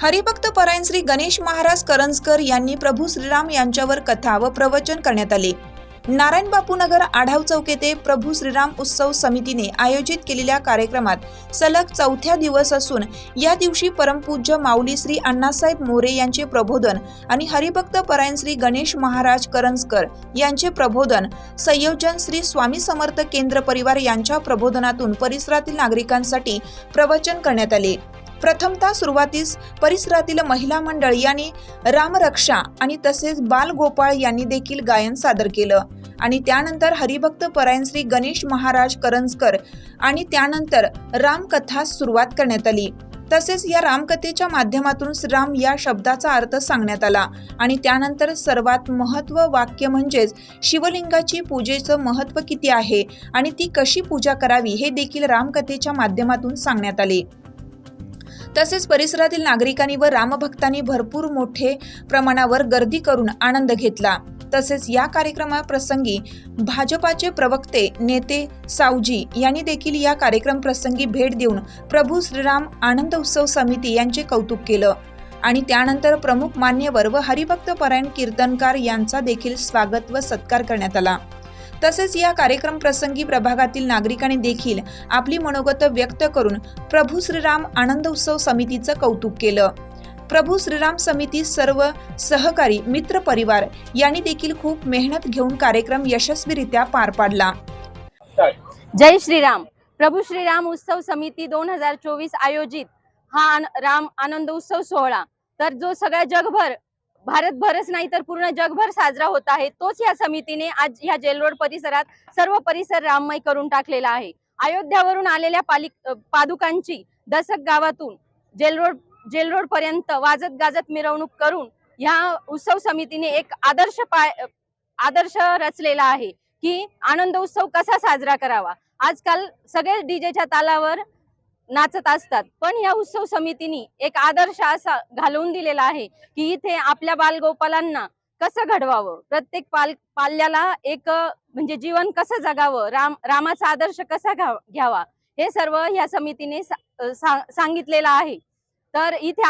हरिभक्त परायण श्री गणेश महाराज करंजकर यांनी प्रभू श्रीराम यांच्यावर कथा व प्रवचन करण्यात आले. नारायण बापूनगर आढाव चौक येथे प्रभू श्रीराम उत्सव समितीने आयोजित केलेल्या कार्यक्रमात सलग चौथ्या दिवस असून या दिवशी परमपूज्य माऊली श्री अण्णासाहेब मोरे यांचे प्रबोधन आणि हरिभक्त परायण श्री गणेश महाराज करंजकर यांचे प्रबोधन संयोजन श्री स्वामी समर्थ केंद्र परिवार यांच्या प्रबोधनातून परिसरातील नागरिकांसाठी प्रवचन करण्यात आले. प्रथमतः सुरुवातीस परिसरातील महिला मंडळ यांनी रामरक्षा आणि तसेच बालगोपाळ यांनी देखील गायन सादर केलं. आणि त्यानंतर हरिभक्त परायण श्री गणेश महाराज करंजकर आणि त्यानंतर रामकथास सुरुवात करण्यात आली. तसेच या रामकथेच्या माध्यमातून राम या शब्दाचा अर्थ सांगण्यात आला. आणि त्यानंतर सर्वात महत्त्व वाक्य म्हणजेच शिवलिंगाची पूजेचं महत्त्व किती आहे आणि ती कशी पूजा करावी हे देखील रामकथेच्या माध्यमातून सांगण्यात आले. तसेच परिसरातील नागरिकांनी व रामभक्तांनी भरपूर मोठे प्रमाणावर गर्दी करून आनंद घेतला. तसेच या कार्यक्रमाप्रसंगी भाजपाचे प्रवक्ते नेते सावजी यांनी देखील या कार्यक्रम प्रसंगी भेट देऊन प्रभू श्रीराम आनंद उत्सव समिती यांचे कौतुक केलं. आणि त्यानंतर प्रमुख मान्यवर व हरिभक्त परायण कीर्तनकार यांचा देखील स्वागत व सत्कार करण्यात आला. तसेच या कार्यक्रम प्रसंगी प्रभागातील नागरिकांनी देखील आपली मनोगत व्यक्त करून प्रभू श्रीराम आनंद उत्सव समितीचं कौतुक केलं. प्रभू श्रीराम समिती सर्व सहकारी मित्र परिवार यांनी देखील खूप मेहनत घेऊन कार्यक्रम यशस्वीरित्या पार पाडला. जय श्रीराम. प्रभू श्रीराम उत्सव समिती दोन हजार चोवीस आयोजित हा राम आनंद उत्सव सोहळा. तर जो सगळ्या जगभर भारतभरच नाही तर पूर्ण जगभर साजरा होत आहे. तोच या समितीने आज ह्या जेलरोड परिसरात सर्व परिसर राममय करून टाकलेला आहे. अयोध्यावरून आलेल्या पालिक पादुकांची दसक गावातून जेलरोड जेलरोड पर्यंत वाजत गाजत मिरवणूक करून ह्या उत्सव समितीने एक आदर्श पाय आदर्श रचलेला आहे की आनंद उत्सव कसा साजरा करावा? आजकाल सगळे डीजेच्या तालावर नाचत असतात. पण या उत्सव समितीने एक आदर्श असा घालवून दिलेला आहे की इथे आपल्या बालगोपालांना कसं घडवावं? प्रत्येक पाल पाल्याला एक म्हणजे जीवन कसं जगावं? राम रामाचा आदर्श कसा घ्या- घ्यावा? हे सर्व या समितीने सा- सा- सांगितलेलं आहे. तर इथे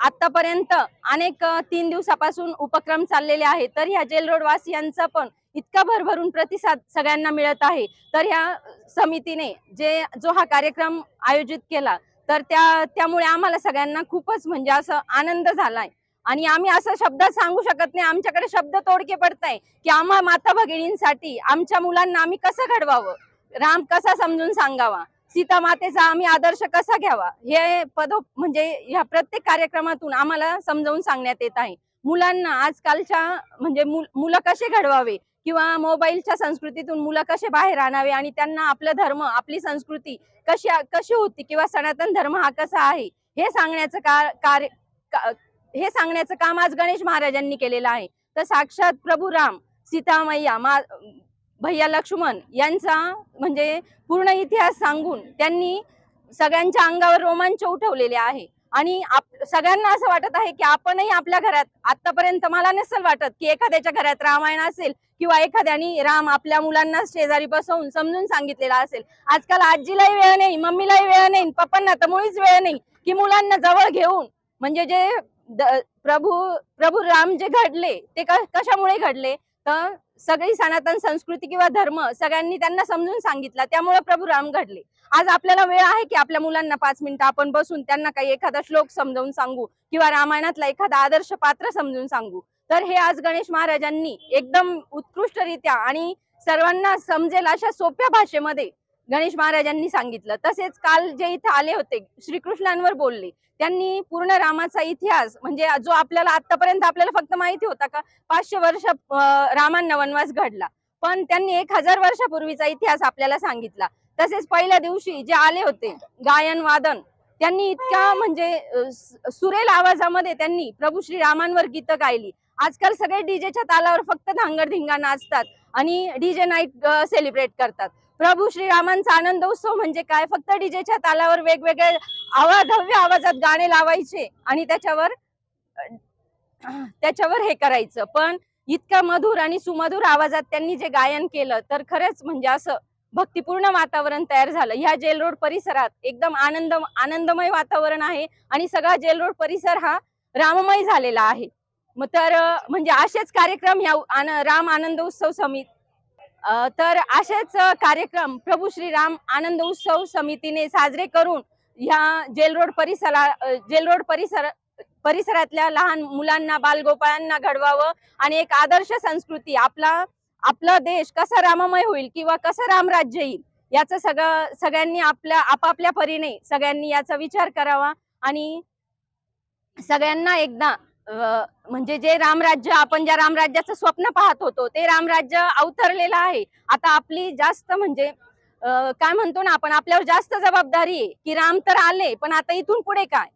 आतापर्यंत अनेक तीन दिवसापासून उपक्रम चाललेले आहेत. तर ह्या जेल रोड वासियांचा पण इतका भरभरून प्रतिसाद सगळ्यांना मिळत आहे. तर ह्या समितीने जे जो हा कार्यक्रम आयोजित केला तर त्या त्यामुळे आम्हाला सगळ्यांना खूपच म्हणजे असं आनंद झालाय. आणि आम्ही असं शब्दात सांगू शकत नाही आमच्याकडे शब्द तोडके पडताय की आम्हा माता भगिनींसाठी आमच्या मुलांना आम्ही कसं घडवावं? राम कसा समजून सांगावा? सीता मातेचा आम्ही आदर्श कसा घ्यावा? हे पद म्हणजे ह्या प्रत्येक कार्यक्रमातून आम्हाला समजावून सांगण्यात येत आहे. मुलांना आजकालच्या म्हणजे मुलं कसे घडवावे? किंवा मोबाईलच्या संस्कृतीतून मुलं कसे बाहेर आणावे आणि त्यांना आपला धर्म आपली संस्कृती कशी कशी होती किंवा सनातन धर्म हा कसा आहे हे सांगण्याचं का- कार्य का- हे सांगण्याचं काम आज गणेश महाराजांनी केलेलं आहे. तर साक्षात प्रभू राम सीता मैया मा भैया लक्ष्मण यांचा म्हणजे पूर्ण इतिहास सांगून त्यांनी सगळ्यांच्या अंगावर रोमांच उठवलेले आहे. आणि आप- सगळ्यांना असं वाटत आहे की आपणही आपल्या घरात आतापर्यंत मला नसेल वाटत की एखाद्याच्या घरात रामायण असेल किंवा एखाद्याने राम आपल्या मुलांना शेजारी बसवून समजून सांगितलेला असेल. आजकाल आजीलाही वेळ नाही मम्मीलाही वेळ नाही पप्पांना तर मुळीच वेळ नाही की मुलांना जवळ घेऊन. म्हणजे जे प्रभू प्रभू राम जे घडले ते कशामुळे घडले? तर सगळी सनातन संस्कृती किंवा धर्म सगळ्यांनी त्यांना समजून सांगितला त्यामुळे प्रभू राम घडले. आज आपल्याला वेळ आहे की आपल्या मुलांना पाच मिनिटं आपण बसून त्यांना काही एखादा श्लोक समजावून सांगू किंवा रामायणातला एखादा आदर्श पात्र समजून सांगू. तर हे आज गणेश महाराजांनी एकदम उत्कृष्टरित्या आणि सर्वांना समजेल अशा सोप्या भाषेमध्ये गणेश महाराजांनी सांगितलं. तसेच काल जे इथे आले होते श्रीकृष्णांवर बोलले त्यांनी पूर्ण रामाचा इतिहास म्हणजे जो आपल्याला आतापर्यंत आपल्याला फक्त माहिती होता का पाचशे वर्ष रामांना वनवास घडला. पण त्यांनी एक हजार वर्षापूर्वीचा इतिहास आपल्याला सांगितला. तसेच पहिल्या दिवशी जे आले होते गायन वादन त्यांनी इतक्या म्हणजे सुरेल आवाजामध्ये त्यांनी प्रभू श्री रामांवर गीतं गायली. आजकाल सगळे डीजेच्या तालावर फक्त धांगडधिंगा नाचतात आणि डीजे नाईट सेलिब्रेट करतात. प्रभू श्रीरामांचा आनंद उत्सव म्हणजे काय? फक्त डीजेच्या तालावर वेगवेगळे आवाधव्य आवाजात गाणे लावायचे आणि त्याच्यावर त्याच्यावर हे करायचं. पण इतका मधुर आणि सुमधुर आवाजात त्यांनी जे गायन केलं तर खरंच म्हणजे असं भक्तिपूर्ण वातावरण तयार झालं. ह्या जेल रोड परिसरात एकदम आनंद आनंदमय वातावरण आहे आणि सगळा जेल रोड परिसर हा राममय झालेला आहे. मग तर म्हणजे असेच कार्यक्रम ह्या आन- राम आनंद उत्सव समिती तर असेच कार्यक्रम प्रभू श्री राम आनंद उत्सव समितीने साजरे करून ह्या जेल रोड परिसरा जेलरोड जेल रोड परिसर परिसरातल्या लहान मुलांना बालगोपाळांना घडवावं आणि एक आदर्श संस्कृती आपला आपला देश कसा राममय होईल किंवा कसं रामराज्य येईल याचं सगळं सगळ्यांनी आपल्या आपापल्या परीने सगळ्यांनी याचा विचार करावा आणि सगळ्यांना एकदा म्हणजे जे रामराज्य आपण ज्या रामराज्याचं स्वप्न पाहत होतो ते रामराज्य अवतरलेलं आहे. आता आपली जास्त म्हणजे काय म्हणतो ना आपण आपल्यावर जास्त जबाबदारी आहे की राम तर आले पण आता इथून पुढे काय?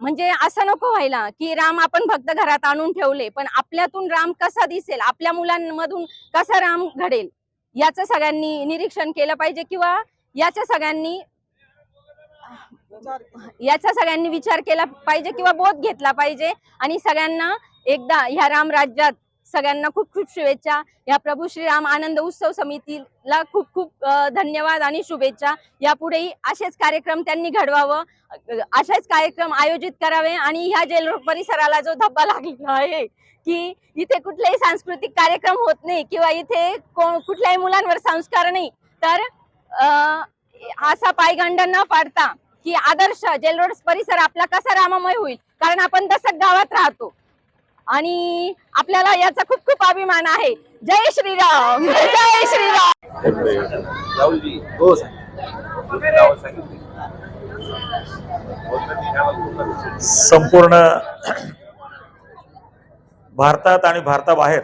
म्हणजे असं नको व्हायला की राम आपण फक्त घरात आणून ठेवले पण आपल्यातून राम कसा दिसेल आपल्या मुलांमधून कसा राम घडेल याचं सगळ्यांनी निरीक्षण केलं पाहिजे किंवा याच्या सगळ्यांनी याचा सगळ्यांनी विचार केला पाहिजे किंवा बोध घेतला पाहिजे. आणि सगळ्यांना एकदा ह्या राम राज्यात सगळ्यांना खूप खूप शुभेच्छा. या प्रभू श्रीराम आनंद उत्सव समितीला खूप खूप धन्यवाद आणि शुभेच्छा. यापुढेही असेच कार्यक्रम त्यांनी घडवावं. असेच कार्यक्रम आयोजित करावे आणि ह्या जेल परिसराला जो धब्बा लागलेला आहे की इथे कुठलेही सांस्कृतिक कार्यक्रम होत नाही किंवा इथे कोण कुठल्याही मुलांवर संस्कार नाही तर असा पायगंड न पाडता की आदर्श जेल रोड परिसर आपला कसा राममय होईल? कारण आपण दसक गावात राहतो. आणि आपल्याला याचा खूप खूप अभिमान आहे. जय श्रीराम. जय श्रीराम. संपूर्ण भारतात आणि भारताबाहेर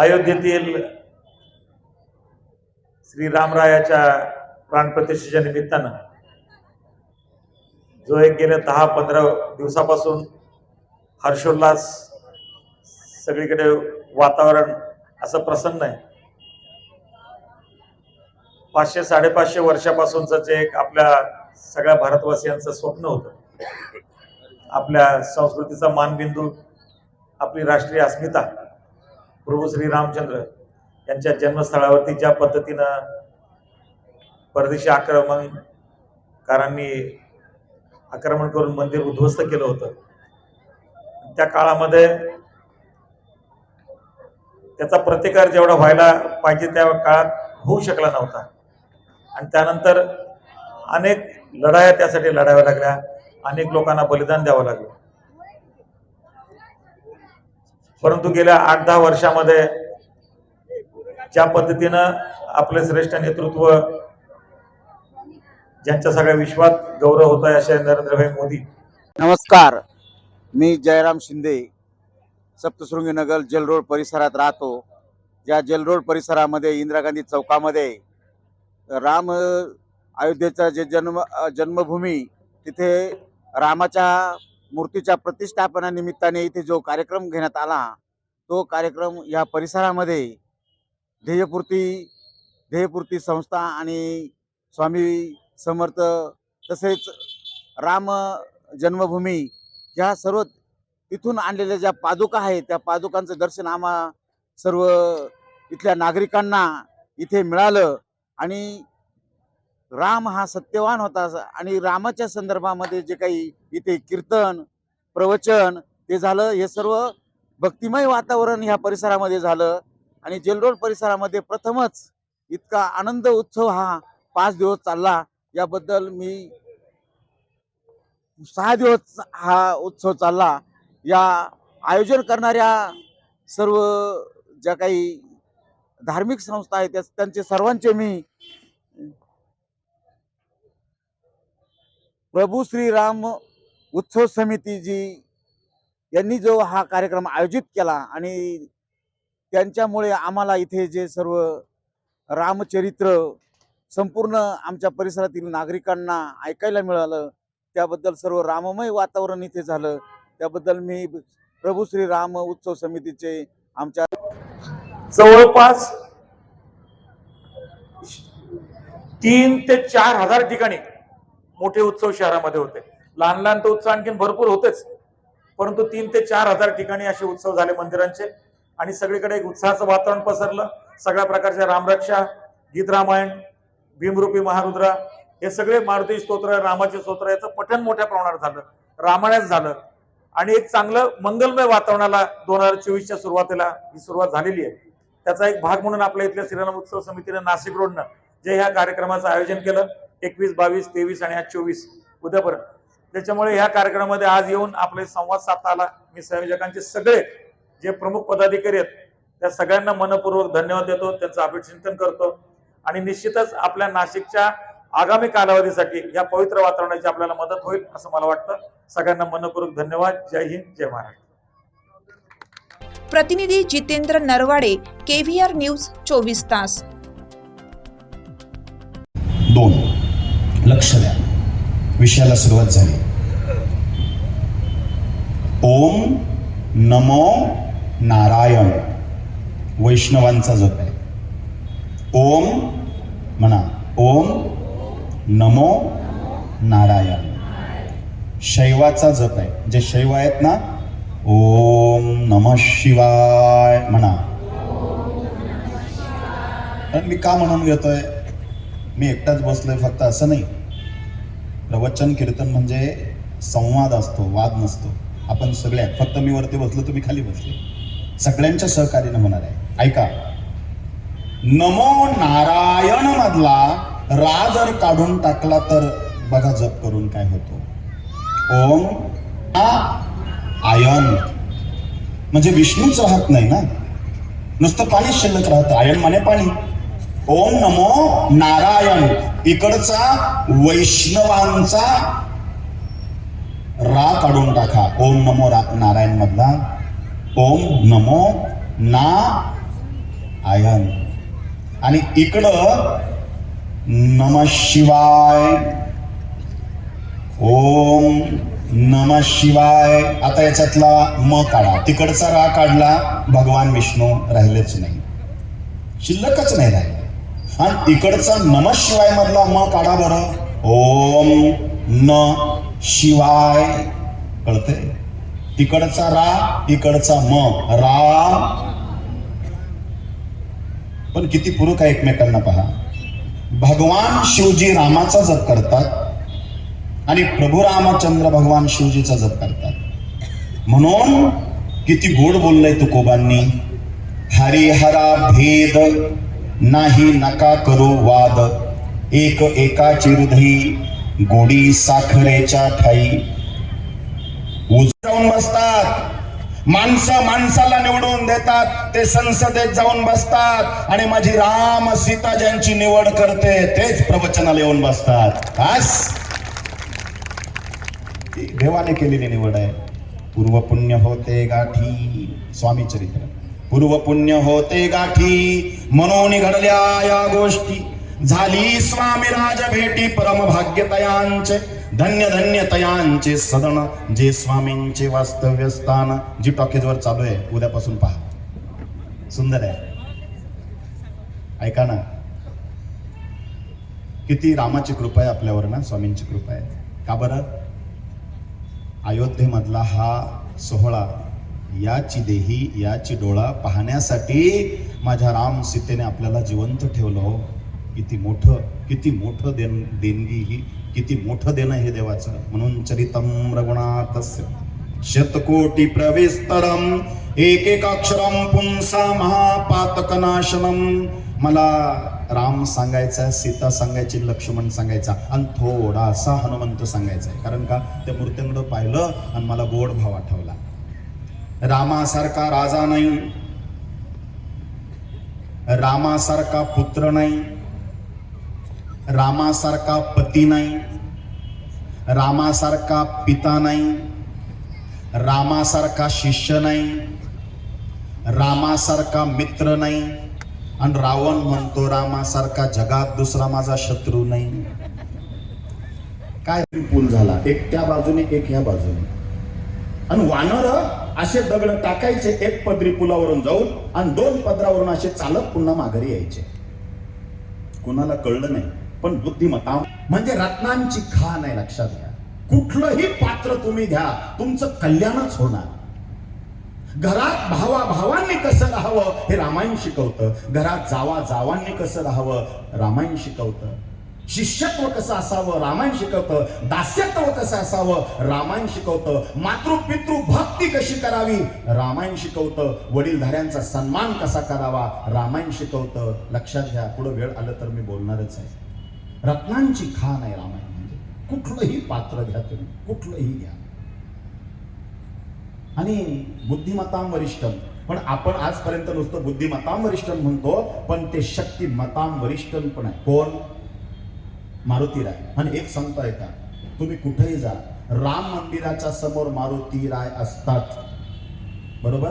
अयोध्येतील श्रीरामरायाच्या प्राणप्रतिष्ठेच्या निमित्तानं. जो एक गेल्या दहा पंधरा दिवसापासून हर्षोल्लास सगळीकडे वातावरण असं प्रसन्न आहे. पाचशे साडेपाचशे वर्षापासूनच जे एक आपल्या सगळ्या भारतवासियांचं स्वप्न होतं. आपल्या संस्कृतीचा मानबिंदू आपली राष्ट्रीय अस्मिता प्रभू श्री रामचंद्र त्यांच्या जन्मस्थळावरती ज्या पद्धतीनं परदेशी आक्रमणकारांनी आक्रमण करून मंदिर उद्ध्वस्त केलं होतं त्या काळामध्ये त्याचा प्रतिकार जेवढा व्हायला पाहिजे त्या काळात होऊ शकला नव्हता. आणि त्यानंतर अनेक लढाया त्यासाठी लढाव्या लागल्या अनेक लोकांना बलिदान द्यावं लागलं. परंतु गेल्या आठ दहा वर्षामध्ये ज्या पद्धतीनं आपले श्रेष्ठ नेतृत्व ज्यांच्या सगळ्या विश्वात गौरव होत आहे अशा नरेंद्रभाई मोदी. नमस्कार. मी जयराम शिंदे सप्तशृंगी नगर जलरोड परिसरात राहतो. या जलरोड परिसरामध्ये इंदिरा गांधी चौकामध्ये राम अयोध्येचा जे जन्म जन्मभूमी तिथे रामाच्या मूर्तीच्या प्रतिष्ठापनानिमित्ताने इथे जो कार्यक्रम घेण्यात आला तो कार्यक्रम या परिसरामध्ये ध्येयपूर्ती ध्येयपूर्ती संस्था आणि स्वामी समर्थ तसेच राम जन्मभूमी ह्या सर्व तिथून आणलेल्या ज्या पादुका आहेत त्या पादुकांचं दर्शन आम्हा सर्व इथल्या नागरिकांना इथे मिळालं. आणि राम हा सत्यवान होता आणि रामाच्या संदर्भामध्ये जे काही इथे कीर्तन प्रवचन ते झालं हे सर्व भक्तिमय वातावरण ह्या परिसरामध्ये झालं. आणि जेलरोड परिसरामध्ये प्रथमच इतका आनंद उत्सव हा पाच दिवस चालला. याबद्दल मी सहा दिवस हा उत्सव चालला. या आयोजन करणाऱ्या सर्व ज्या काही धार्मिक संस्था आहेत त्या- त्यांचे सर्वांचे मी प्रभू श्रीराम उत्सव समिती जी यांनी जो हा कार्यक्रम आयोजित केला आणि त्यांच्यामुळे आम्हाला इथे जे सर्व रामचरित्र संपूर्ण आमच्या परिसरातील नागरिकांना ऐकायला मिळालं त्याबद्दल सर्व राममय वातावरण इथे झालं. त्याबद्दल मी प्रभू श्री राम उत्सव समितीचे आमच्या जवळपास तीन ते चार हजार ठिकाणी मोठे उत्सव शहरामध्ये होते. लहान लहान तर उत्सव आणखीन भरपूर होतेच परंतु तीन ते चार हजार ठिकाणी असे उत्सव झाले मंदिरांचे. आणि सगळीकडे एक उत्साहाचं वातावरण पसरलं. सगळ्या प्रकारच्या रामरक्षा गीत रामायण भीमरूपी महारुद्रा हे सगळे मारुती स्तोत्र रामाचे स्तोत्र याचं पठण मोठ्या प्रमाणात झालं. रामायणात झालं. आणि एक चांगलं मंगलमय वातावरणाला दोन हजार चोवीसच्या सुरुवातीला ही सुरुवात झालेली आहे. त्याचा एक भाग म्हणून आपल्या इथल्या श्रीराम उत्सव समितीने नाशिक रोडनं जे ह्या कार्यक्रमाचं आयोजन केलं एकवीस बावीस तेवीस आणि आज चोवीस उद्यापर्यंत. त्याच्यामुळे ह्या कार्यक्रमामध्ये आज येऊन आपले संवाद साधता आला. मी संयोजकांचे सगळे जे प्रमुख पदाधिकारी आहेत त्या सगळ्यांना मनपूर्वक धन्यवाद देतो त्यांचं अभिचिंतन करतो. आणि निश्चितच आपल्या नाशिकच्या आगामी कालावधीसाठी या पवित्र वातावरणाची आपल्याला मदत होईल असं मला वाटतं. सगळ्यांना मनपूर्वक धन्यवाद. जय हिंद जय महाराष्ट्र. प्रतिनिधी जितेंद्र नरवाडे केव्हीआर न्यूज चोवीस तास. दोन. लक्ष द्या. विषयाला सुरुवात झाली. ओम नमो नारायण वैष्णवांचा जप आहे. ओम म्हणा ओम नमो नारायण. शैवाचा जप आहे. जे शैव आहेत ना ओम नम शिवाय म्हणा. मी का म्हणून घेतोय मी एकटाच बसलोय फक्त असं नाही. प्रवचन कीर्तन म्हणजे संवाद असतो वाद नसतो. आपण सगळ्या फक्त मी वरती बसलो तुम्ही खाली बसले. सगळ्यांच्या सहकार्यानं होणार आहे. ऐका. नमो नारायण मधला रा जर काढून टाकला तर बघा जप करून काय होतो. ओम आयन. म्हणजे विष्णूच राहत नाही ना? नुसतं पाणी शिल्लक राहतं. आयन माने पाणी. ओम नमो नारायण. इकडचा वैष्णवांचा रा काढून टाका. ओम नमो रा नारायण मधला ओम नमो ना आयन. आणि इकडं नम शिवाय. ओम नम शिवाय. आता याच्यातला म काढा. तिकडचा रा काढला भगवान विष्णू राहिलेच नाही. शिल्लकच नाही राहिले. आणि इकडचा नम शिवाय मधला म काढा बरं. ओम न शिवाय. कळते तिकडचा रा इकडचा म. रा. पण किती पूरक आहे एकमेकांना पहा. भगवान शिवजी रामाचा जप करतात आणि प्रभू रामचंद्र भगवान शिवजीचा जप करतात. म्हणून किती गोड बोललंय तुकोबांनी. हरिहरा भेद नाही नका करू वाद. एक एकाची हृदयी गोडी साखरेच्या ठाई. जाऊन बसतात. माणसं माणसाला निवडून देतात. ते संसदेत जाऊन बसतात. आणि माझी राम सीता ज्यांची निवड करते तेच प्रवचनाला येऊन बसतात. देवाने केलेली निवड आहे. पूर्व पुण्य होते गाठी स्वामी चरित्र. पूर्व पुण्य होते गाठी म्हणून घडल्या या गोष्टी. झाली स्वामी राज भेटी परम भाग्यतयांचे धन्य धन्य तयांचे सदन जे स्वामींचे वास्तव्य स्थान. जी टॉकीजवर चालू आहे उद्यापासून पहा. सुंदर आहे. ऐका ना. किती रामाची कृपा आहे आपल्यावर ना स्वामींची कृपा आहे. का बरं? अयोध्येमधला हा सोहळा याची देही याची डोळा पाहण्यासाठी माझ्या राम सीतेने आपल्याला जिवंत ठेवलं हो. किती मोठं किती मोठं देण देणगी ही. किती मोठं देणं हे देवाचं? म्हणून चरितम रघुनाथस्य. शतकोटी प्रविस्तरम एक एक अक्षरम पुंसा महापातकनाशनम मला राम सांगायचा सीता सांगायची लक्ष्मण सांगायचा आणि थोडासा हनुमंत सांगायचा आहे. कारण का? त्या मूर्तींकडं पाहिलं आणि मला गोड भाव आठवला. रामासारखा राजा नाही. रामासारखा पुत्र नाही. रामासारखा पती नाही रामासारखा पिता नाही रामासारखा शिष्य नाही रामासारखा मित्र नाही. आणि रावण म्हणतो रामासारखा जगात दुसरा माझा शत्रू नाही. काय पूल झाला? एक त्या बाजूने एक ह्या बाजूने. आणि वानर असे दगड टाकायचे एक पदरी पुलावरून जाऊन आणि दोन पदरावरून असे चालत पुन्हा माघारी यायचे. कोणाला कळलं नाही. पण बुद्धिमत्ता म्हणजे रत्नांची खाण आहे लक्षात घ्या. कुठलंही पात्र तुम्ही घ्या तुमचं कल्याणच होणार. घरात भावा भावांनी कसं राहावं हे रामायण शिकवतं. घरात जावा जावांनी कसं राहावं रामायण शिकवतं. शिष्यत्व कसं असावं रामायण शिकवतं. दास्यत्व कसं असावं रामायण शिकवतं. मातृ पितृ भक्ती कशी करावी रामायण शिकवतं. वडीलधाऱ्यांचा सन्मान कसा करावा रामायण शिकवतं. लक्षात घ्या पुढे वेळ आलं तर मी बोलणारच आहे. रत्नांची खान आहे रामायण म्हणजे. कुठलंही पात्र घ्या तुम्ही कुठलंही घ्या. आणि बुद्धिमत्ताम वरिष्ठम पण आपण आजपर्यंत नुसतं बुद्धिमत्ताम वरिष्ठम म्हणतो पण ते शक्तिमतां वरिष्ठम पण आहे. कोण? मारुती राय. आणि एक संत आहे का? तुम्ही कुठेही जा. राम मंदिराच्या समोर मारुती राय असतात. बरोबर?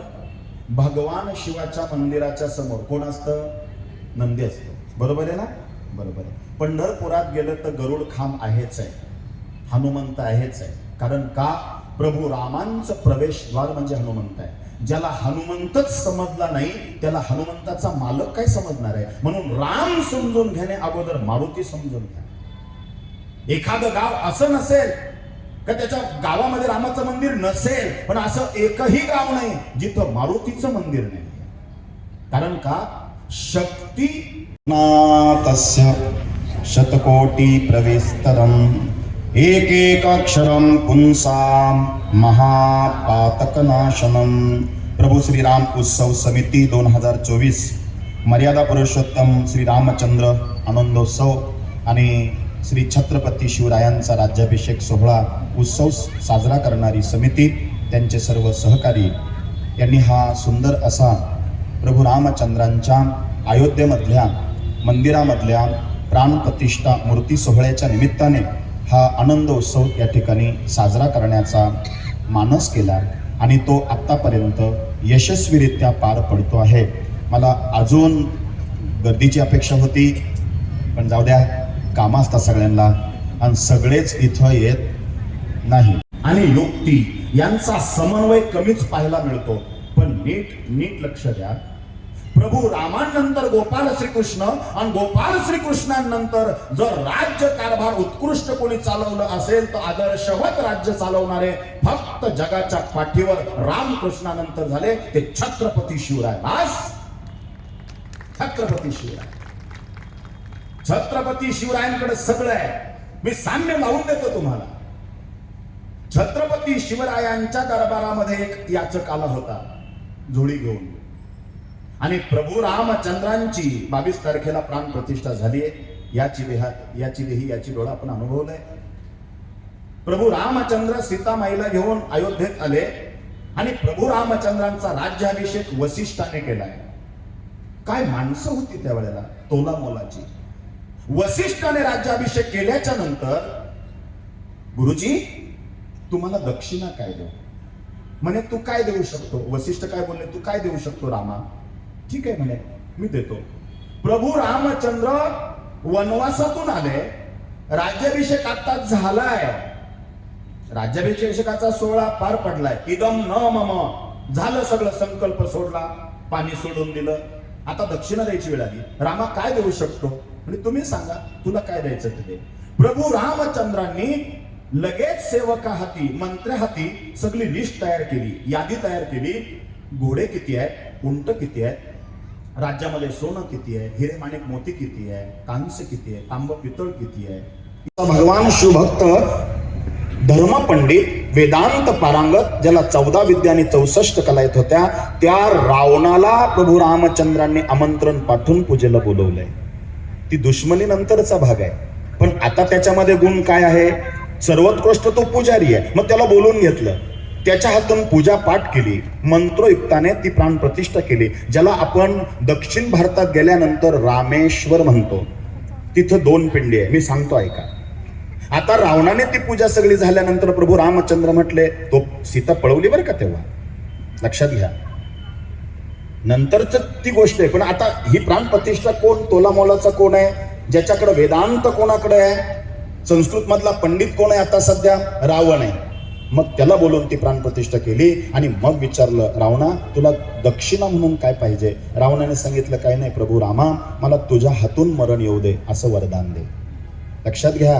भगवान शिवाच्या मंदिराच्या समोर कोण असतं? नंदी असतो. बरोबर आहे ना? बरोबर आहे. पंढरपुरात गेलं तर गरुड खांब आहेच आहे. हनुमंत आहेच आहे. कारण का? प्रभू रामांचं प्रवेशद्वार म्हणजे हनुमंत आहे. ज्याला हनुमंतच समजला नाही त्याला हनुमंताचा मालक काय समजणार आहे? म्हणून राम समजून घेणे अगोदर मारुती समजून घ्या. एखादं गाव असं नसेल का त्याच्या गावामध्ये रामाचं मंदिर नसेल पण असं एकही गाव नाही जिथं मारुतीचं मंदिर नाही. कारण का? शक्ती तस्य शतकोटी प्रवेस्तरम एकेकाक्षरम पुंसाम महापातकनाशनम। प्रभू श्रीराम उत्सव समिती दोन हजार चोवीस। मर्यादा पुरुषोत्तम श्री रामचंद्र आनंदोत्सव आणि श्री छत्रपती शिवरायांचा राज्याभिषेक सोहळा उत्सव साजरा करणारी समिती त्यांचे सर्व सहकारी यांनी हा सुंदर असा प्रभू रामचंद्रांच्या अयोध्येमधल्या मंदिरामधल्या प्राणप्रतिष्ठा मूर्ती सोहळ्याच्या निमित्ताने हा आनंद उत्सव या ठिकाणी साजरा करण्याचा मानस केला आणि तो आत्तापर्यंत यशस्वीरित्या पार पडतो आहे. मला अजून गर्दीची अपेक्षा होती पण जाऊ द्या कामं असतात सगळ्यांना आणि सगळेच इथं येत नाही. आणि युक्ती यांचा समन्वय कमीच पाहायला मिळतो. पण नीट नीट लक्ष द्या. प्रभू रामानंतर गोपाल श्रीकृष्ण आणि गोपाल श्रीकृष्णांनंतर जर राज्य कारभार उत्कृष्ट कोणी चालवलं असेल तर आदर्शवत राज्य चालवणारे फक्त जगाच्या पाठीवर रामकृष्णानंतर झाले ते छत्रपती शिवराय बास छत्रपती शिवराय. छत्रपती शिवरायांकडे सगळं आहे. मी साम्य लावून देतो तुम्हाला. छत्रपती शिवरायांच्या दरबारामध्ये एक याचक आला होता. झोळी घेऊन. आणि प्रभू रामचंद्रांची बावीस तारखेला प्राण प्रतिष्ठा झाली याची देहात याची देही याची डोळा आपण अनुभवलंय प्रभू रामचंद्र सीतामाईला घेऊन अयोध्येत आले आणि प्रभू रामचंद्रांचा राज्याभिषेक वसिष्ठाने केलाय काय माणसं होती त्यावेळेला? तोला मोलाची वसिष्ठाने राज्याभिषेक केल्याच्यानंतर गुरुजी तुम्हाला दक्षिणा काय देऊ? म्हणे तू काय देऊ शकतो? वसिष्ठ काय बोलले तू काय देऊ शकतो रामा? ठीक आहे म्हणे. मी देतो. प्रभू रामचंद्र वनवासातून आले. राज्याभिषेक आता झालाय. राज्याभिषेकाचा सोहळा पार पडलाय. इदम न मम. झालं सगळं संकल्प सोडला. पाणी सोडून दिलं. आता दक्षिणा द्यायची वेळ आली. रामा काय देऊ शकतो? म्हणजे तुम्ही सांगा तुला काय द्यायचं तिथे? प्रभू रामचंद्रांनी लगेच सेवका हाती मंत्र्या हाती सगळी लिस्ट तयार केली. यादी तयार केली. घोडे किती आहेत? उंट किती आहेत? राज्यामध्ये सोनं किती आहे? हिरे माणिक मोती किती आहे? कांस्य किती आहे? तांब पितळ किती आहे? भगवान शिवभक्त धर्मपंडित वेदांत पारांगत ज्याला चौदा विद्या आणि चौसष्ट कला येत होत्या त्या रावणाला प्रभू रामचंद्रांनी आमंत्रण पाठवून पूजेला बोलवलंय. ती दुश्मनी नंतरचा भाग आहे. पण आता त्याच्यामध्ये गुण काय आहे? सर्वोत्कृष्ट तो पुजारी आहे. मग त्याला बोलून घेतलं. त्याच्या हातून पूजा पाठ केली मंत्रोयुक्ताने ती प्राणप्रतिष्ठा केली ज्याला आपण दक्षिण भारतात गेल्यानंतर रामेश्वर म्हणतो. तिथं दोन पिंडी आहे मी सांगतो ऐका. आता रावणाने ती पूजा सगळी झाल्यानंतर प्रभू रामचंद्र म्हटले तो सीता पळवली बरं का तेव्हा? लक्षात घ्या. नंतरच ती गोष्ट आहे पण आता ही प्राणप्रतिष्ठा कोण? तोला मोलाचा कोण आहे? ज्याच्याकडे वेदांत कोणाकडे आहे? संस्कृतमधला पंडित कोण आहे आता सध्या? रावण आहे. मग त्याला बोलून ती प्राणप्रतिष्ठा केली आणि मग विचारलं रावणा तुला दक्षिणा म्हणून काय पाहिजे? रावणाने सांगितलं काय नाही प्रभू रामा मला तुझ्या हातून मरण येऊ दे असं वरदान दे. लक्षात घ्या.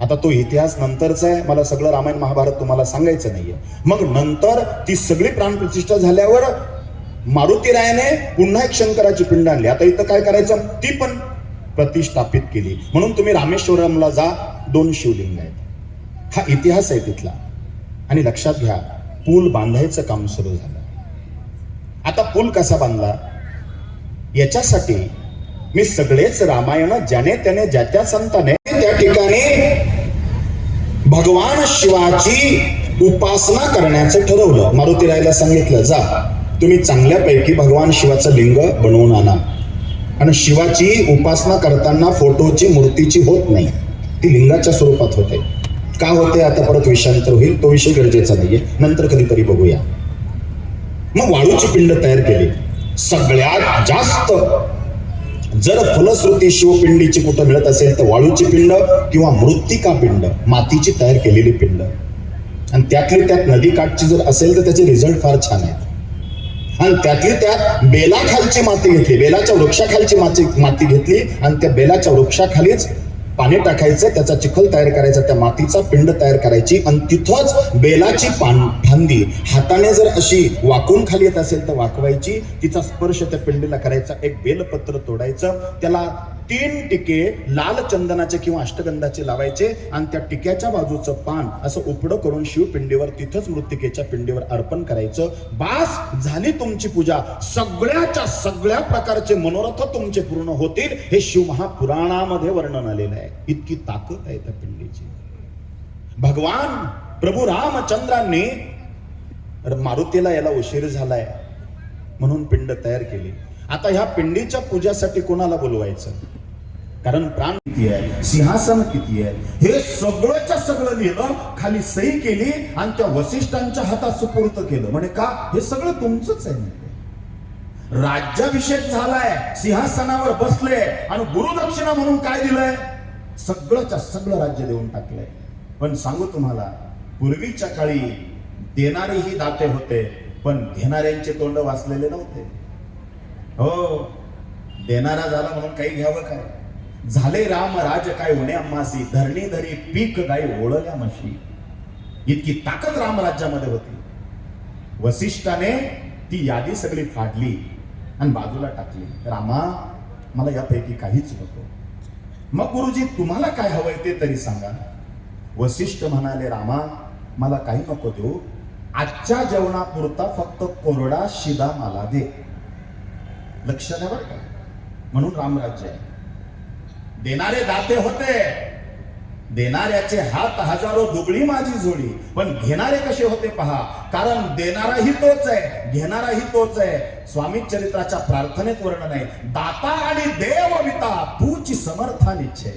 आता तो इतिहास नंतरचा आहे. मला सगळं रामायण महाभारत तुम्हाला सांगायचं नाहीये. मग नंतर ती सगळी प्राणप्रतिष्ठा झाल्यावर मारुतीरायाने पुन्हा एक शंकराची पिंड आणली. आता इथं काय करायचं? ती पण प्रतिष्ठापित केली. म्हणून तुम्ही रामेश्वरमला जा दोन शिवलिंग आहेत. हा इतिहास आहे तिथला. आणि लक्षात घ्या पूल बांधायचं काम सुरू झालं. आता पूल कसा बांधला? याच्यासाठी मी सगळेच रामायण ज्याने त्याने ज्या त्या संताने त्या ठिकाणी भगवान शिवाची उपासना करण्याचं ठरवलं. मारुती रायला सांगितलं जा तुम्ही चांगल्यापैकी भगवान शिवाचं लिंग बनवून आणा. आणि शिवाची उपासना करताना फोटोची मूर्तीची होत नाही. ती लिंगाच्या स्वरूपात होते. का होते? आता परत विषयांतर होईल. तो विषय गरजेचा नाहीये. नंतर कधीतरी बघूया. मग वाळूची पिंड तयार केली. सगळ्यात जास्त जर फलश्रुती शिवपिंडीची कुठं मिळत असेल तर वाळूची पिंड किंवा मृत्तिका पिंड मातीची तयार केलेली पिंड. आणि त्यातली त्यात नदीकाठची जर असेल तर त्याचे रिझल्ट फार छान आहेत. आणि त्यातली त्यात बेलाखालची माती घेतली. बेलाच्या वृक्षाखालची माती माती घेतली आणि त्या बेलाच्या वृक्षाखालीच पाणी टाकायचं त्याचा चिखल तयार करायचा त्या मातीचा पिंड तयार करायची आणि तिथंच बेलाची पान फांदी. हाताने जर अशी वाकून खाली येत असेल तर वाकवायची. तिचा स्पर्श त्या पिंडीला करायचा. एक बेलपत्र तोडायचं. त्याला तीन टिके लाल चंदनाचे किंवा अष्टगंधाचे लावायचे आणि त्या टिक्याच्या बाजूचं पान असं उपडं करून शिवपिंडीवर तिथंच मृत्तिकेच्या पिंडीवर अर्पण करायचं. बास झाली तुमची पूजा. सगळ्याच्या सगळ्या प्रकारचे मनोरथ तुमचे पूर्ण होतील. हे शिवमहापुराणामध्ये वर्णन आलेलं आहे. इतकी ताकद आहे त्या पिंडीची. भगवान प्रभू रामचंद्रांनी मारुतीला याला उशीर झालाय म्हणून पिंड तयार केली. आता ह्या पिंडीच्या पूजासाठी कोणाला बोलवायचं? कारण प्राण किती आहे? सिंहासन किती आहे? हे सगळंच्या सगळं लिहिलं खाली सही केली आणि त्या वसिष्ठांच्या हातात सुपूर्त केलं. म्हणे का? हे सगळं तुमचंच आहे राज्याभिषेक झालाय सिंहासनावर बसले आणि गुरुदक्षिणा म्हणून काय दिलंय? सगळंच्या सगळं राज्य देऊन टाकलंय. पण सांगू तुम्हाला पूर्वीच्या काळी देणारेही दाते होते पण घेणाऱ्यांचे तोंड वाचलेले नव्हते. हो देणारा झाला म्हणून काही घ्यावं काय? झाले राम राज काय होणे अम्मासी? धरणी धरी पीक गाय ओळल्या म्हशी. इतकी ताकद रामराज्यामध्ये होती. वसिष्ठाने ती यादी सगळी फाडली आणि बाजूला टाकली. रामा मला यापैकी काहीच नको. मग गुरुजी तुम्हाला काय हवंय ते तरी सांगा. वसिष्ठ म्हणाले रामा मला काही नको देऊ. आजच्या जेवणापुरता फक्त कोरडा शिदा मला दे. लक्ष द्या बरं का. म्हणून रामराज्य आहे. देणारे दाते होते. देणाऱ्याचे हात हजारो दुबळी माझी जोडी पण घेणारे कसे होते पहा. कारण देणाराही तोच आहे घेणाराही तोच आहे. स्वामी चरित्राच्या प्रार्थनेत वर्णन आहे दाता आणि देवविता तूची समर्थानिच्छे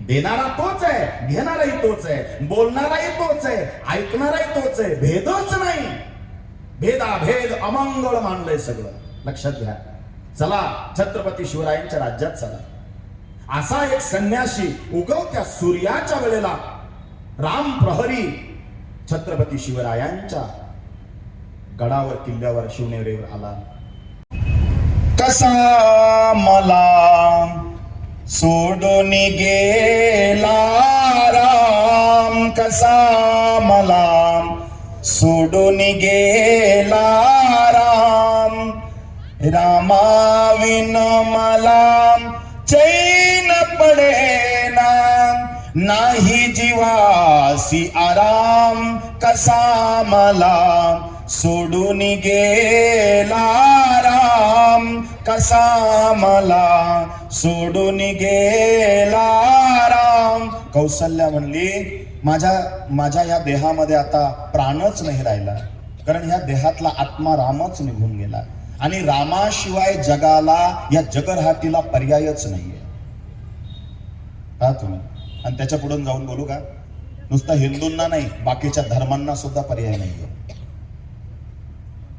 देणारा तोच आहे घेणाराही तोच आहे बोलणाराही तोच आहे ऐकणाराही तोच आहे भेदच नाही. भेदाभेद अमंगळ मानलंय सगळं. लक्षात घ्या. चला छत्रपती शिवरायांच्या राज्यात चला. असा एक संन्यासी उगवत्या सूर्याच्या वेळेला राम प्रहरी छत्रपती शिवरायांच्या गडावर किल्ल्यावर शिवनेरीवर आला. कसा मला सोडून गेला राम? कसा मला सोडून गेला राम? रामाविन मला नाही जीवासी आराम कसा मला? सोडून गेला राम कसा मला? सोडून गेला राम कौशल्या म्हणली माझ्या माझ्या या देहामध्ये आता प्राणच नाही राहिला. कारण ह्या देहातला आत्मा रामच निघून गेला. आणि रामाशिवाय जगाला या जगरहाटीला पर्यायच नाहीये. का तुम्ही. आणि त्याच्या पुढून जाऊन बोलू का? नुसतं हिंदूंना नाही बाकीच्या धर्मांना सुद्धा पर्याय नाही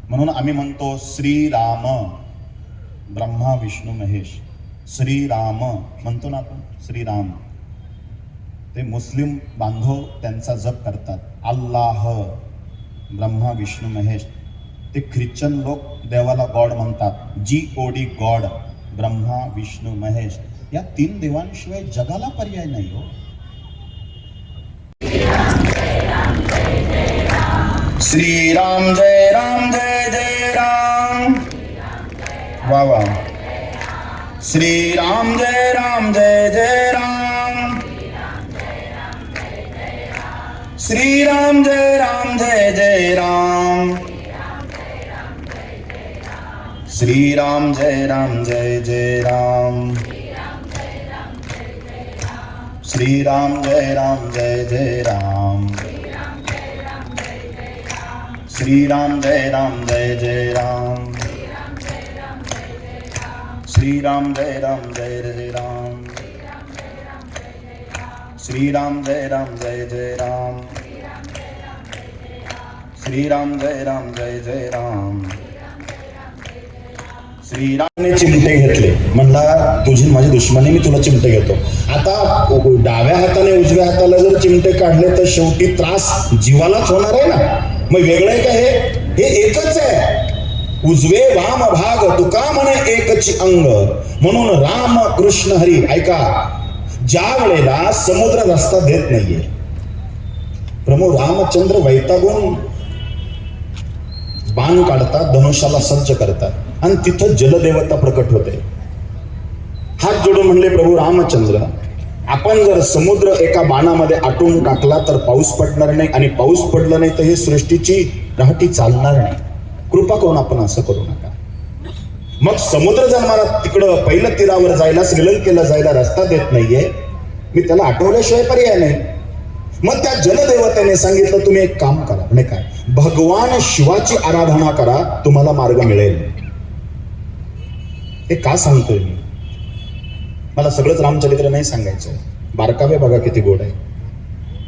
म्हणून आम्ही म्हणतो श्रीराम ब्रह्मा विष्णू महेश. श्रीराम म्हणतो ना आपण श्रीराम. ते मुस्लिम बांधव त्यांचा जप करतात. अल्लाह ब्रह्मा विष्णू महेश. ते ख्रिश्चन लोक देवाला गॉड म्हणतात. G O D god. Brahma Vishnu Mahesh. या तीन देवांशिवाय जगाला पर्याय नाही हो. श्री राम जय राम, जय जय राम. वा वा. श्रीराम जय राम, जय जय राम. श्री राम जय राम, जय जय राम. श्री राम जय राम, जय जय राम. श्रीराम जय राम जय जय राम। श्रीराम जय राम जय जय राम। श्रीराम जय राम जय जय राम। श्रीराम जय राम जय जय राम। श्रीराम जय राम जय जय राम। श्रीरामने चिमटे घेतले. म्हणला तुझी माझी दुश्मनी मी तुला चिमटे घेतो. आता डाव्या हाताने उजव्या हाताला जर चिमटे काढले तर शेवटी त्रास जीवालाच होणार आहे ना? मग वेगळं आहे का हे? हे एकच आहे. उजवे वाम भाग तुका म्हणे एकची अंग. म्हणून राम कृष्ण हरी ऐका. ज्या वेळेला समुद्र रस्ता देत नाहीये. प्रभू रामचंद्र वैतागून बाण काढतात धनुष्याला सज्ज करतात. आणि तिथं जलदेवता प्रकट होते. हात जोडून म्हणले प्रभू रामचंद्र आपण जर समुद्र एका बाणामध्ये आटून टाकला तर पाऊस पडणार नाही आणि पाऊस पडला नाही तर ही सृष्टीची राहटी चालणार नाही. कृपा करून आपण असं करू नका. मग समुद्र जर मला तिकडं पहिलं तीरावर जायला श्रीलंकेला जायला रस्ता देत नाहीये मी त्याला आठवल्याशिवाय पर्याय नाही. मग त्या जलदेवतेने सांगितलं तुम्ही एक काम करा म्हणजे काय? भगवान शिवाची आराधना करा तुम्हाला मार्ग मिळेल. हे का सांगतोय मी? मला सगळंच रामचरित्र नाही सांगायचं. बारकावे बघा किती गोड आहे.